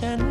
อฉัน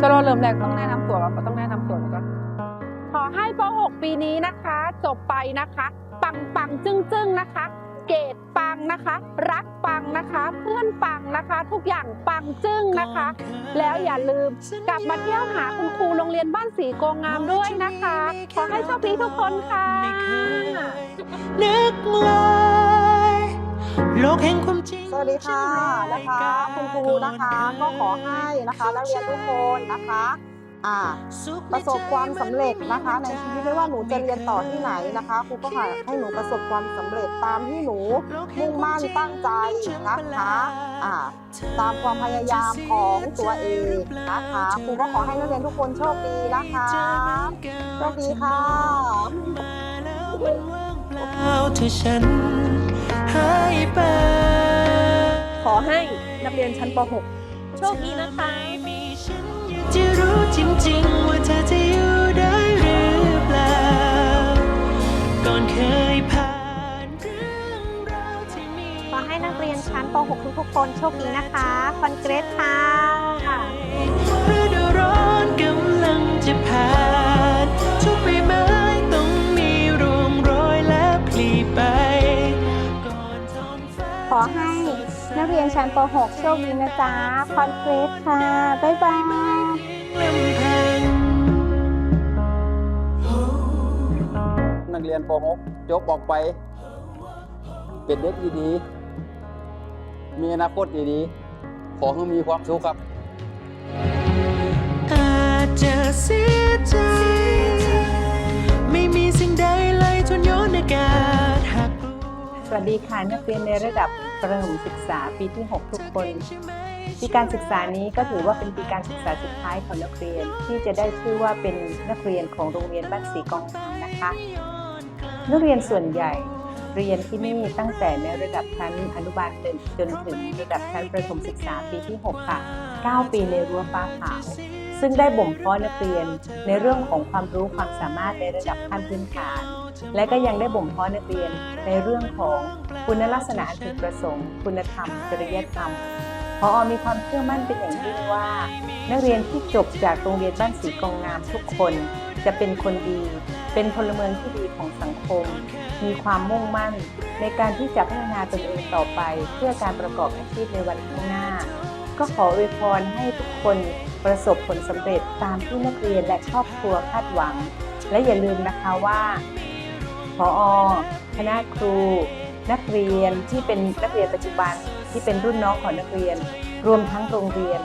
จะรอเริ่มแรกต้องแนะนำตัวก่อนต้องแนะนำตัวก่อนขอให้ป .6 ปีนี้นะคะ จบไปนะคะ ปังปังจึ้งจึ้งนะคะ เกรดปังนะคะ รักปังนะคะ เพื่อนปังนะคะ ทุกอย่างปังจึ้งนะคะ แล้วอย่าลืมกลับมาเที่ยวหาคุณครูโรงเรียนบ้านสีโกงงามด้วยนะคะ ขอให้โชคดีทุกคนค่ะนึกเลย โลกแห่งความจริงสวัสดีค่ะนะคะคุณครูนะคะก็ขอให้นะคะนักเรียนทุกคนนะคะอ่าประสบความสำเร็จนะคะ ในชีวิตไม่ว่าหนูจะเรียนต่อที่ไหนนะคะครูก็ขอให้หนูประสบความสำเร็จตามที่หนูมุ่งมั่นตั้งใจนะคะอ่าตามความพยายามของตัวเองนะคะครูก็ขอให้นักเรียนทุกคนโชคดีนะคะโชคดีค่ะเอาที่ฉัน ให้ไปขอให้นักเรียนชั้นป .6 โชคดีนะคะมีฉันอยากจะรู้จริงๆ ว่าเธอจะอยู่ได้หรือเปล่า ก่อนเคยผ่านเรื่องราวที่มี ขอให้นักเรียนชั้นป .6 ทุกๆคนโชคดีนะคะคอนเกรสค่ะ ฤดูร้อนกำลังจะผ่าน ให้นักเรียนชั้นป .6 โชคดีนะจ๊ะคอนเกรสค่ะ บ๊ายบายลำพังนักเรียนป .6 จบออกไป เป็นเด็กดีๆ มีอนาคตดีๆ ขอให้มีความสุขครับ อาจจะเสียใจ ไม่มีสิ่งใดเลยทนย้อนอากาศหากกลัวสวัสดีค่ะนักเรียนในระดับ ประถมศึกษาปีที่ 6 ทุกคนปีการศึกษานี้ก็ถือว่าเป็นปีการศึกษาสุดท้ายของนักเรียนที่จะได้ชื่อว่าเป็นนักเรียนของโรงเรียนบ้านศรีกองงามนะคะ นักเรียนส่วนใหญ่เรียนที่นี่ตั้งแต่ในระดับชั้นอนุบาลหนึ่งจนถึงระดับชั้นประถมศึกษาปีที่ 6 ค่ะ 9 ปีในรั้วฟ้าขาว ซึ่งได้บ่มเพาะนักเรียนในเรื่องของความรู้ความสามารถในระดับขั้นพื้นฐาน และก็ยังได้บ่มเพาะนักเรียนในเรื่องของคุณลักษณะอันพึงประสงค์ คุณธรรม จริยธรรมพออมีความเชื่อมั่นเป็นอย่างยิ่งว่า นักเรียนที่จบจากโรงเรียนบ้านศรีกองงามทุกคน จะเป็นคนดี เป็นพลเมืองที่ดีของสังคม มีความมุ่งมั่น ในการที่จะพัฒนาตนเองต่อไป เพื่อการประกอบอาชีพในวันข้างหน้า ก็ขออวยพรให้ทุกคนประสบผลสำเร็จตามที่นักเรียนและครอบครัวคาดหวัง และอย่าลืมนะคะว่าพอคณะครู นักเรียนที่เป็นนักเรียนปัจจุบันที่เป็นรุ่นน้องของนักเรียน รวมทั้งโรงเรียน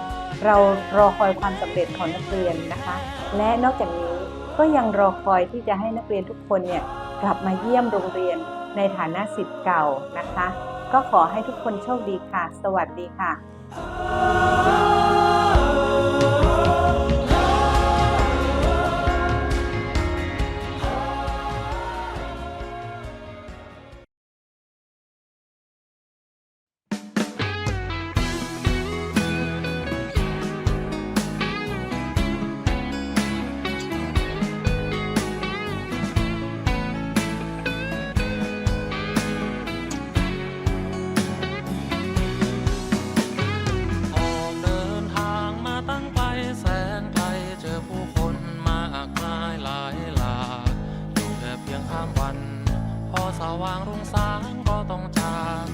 เรารอคอยความสำเร็จของนักเรียนนะคะ และนอกจากนี้ก็ยังรอคอยที่จะให้นักเรียนทุกคนเนี่ยกลับมาเยี่ยมโรงเรียนในฐานะสิทธิ์เก่านะคะ ก็ขอให้ทุกคนโชคดีค่ะ สวัสดีค่ะ อ สางก็ต้องจาง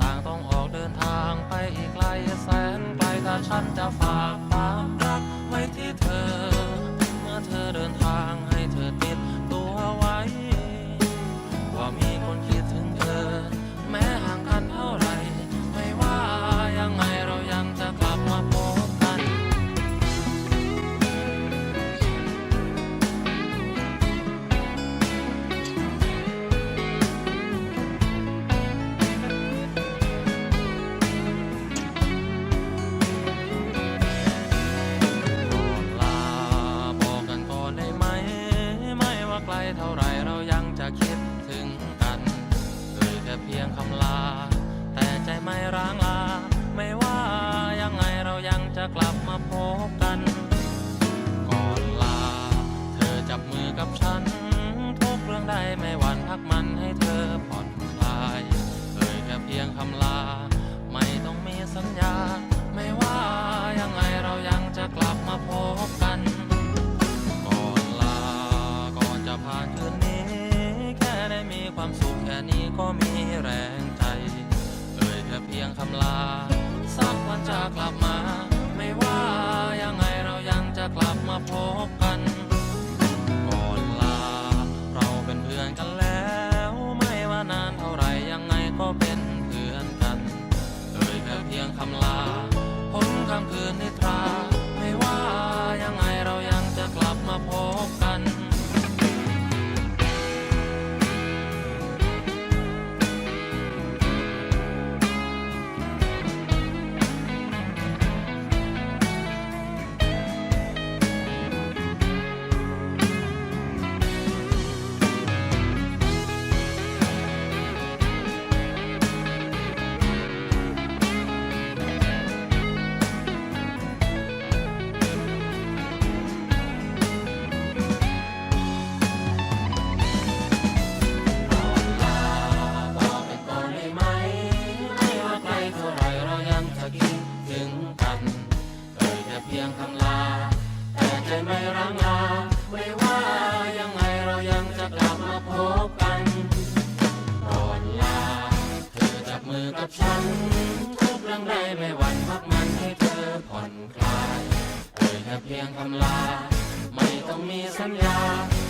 ต่างต้องออกเดินทางไปอีกไกลแสนไกลถ้าฉันจะฝาก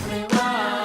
крила.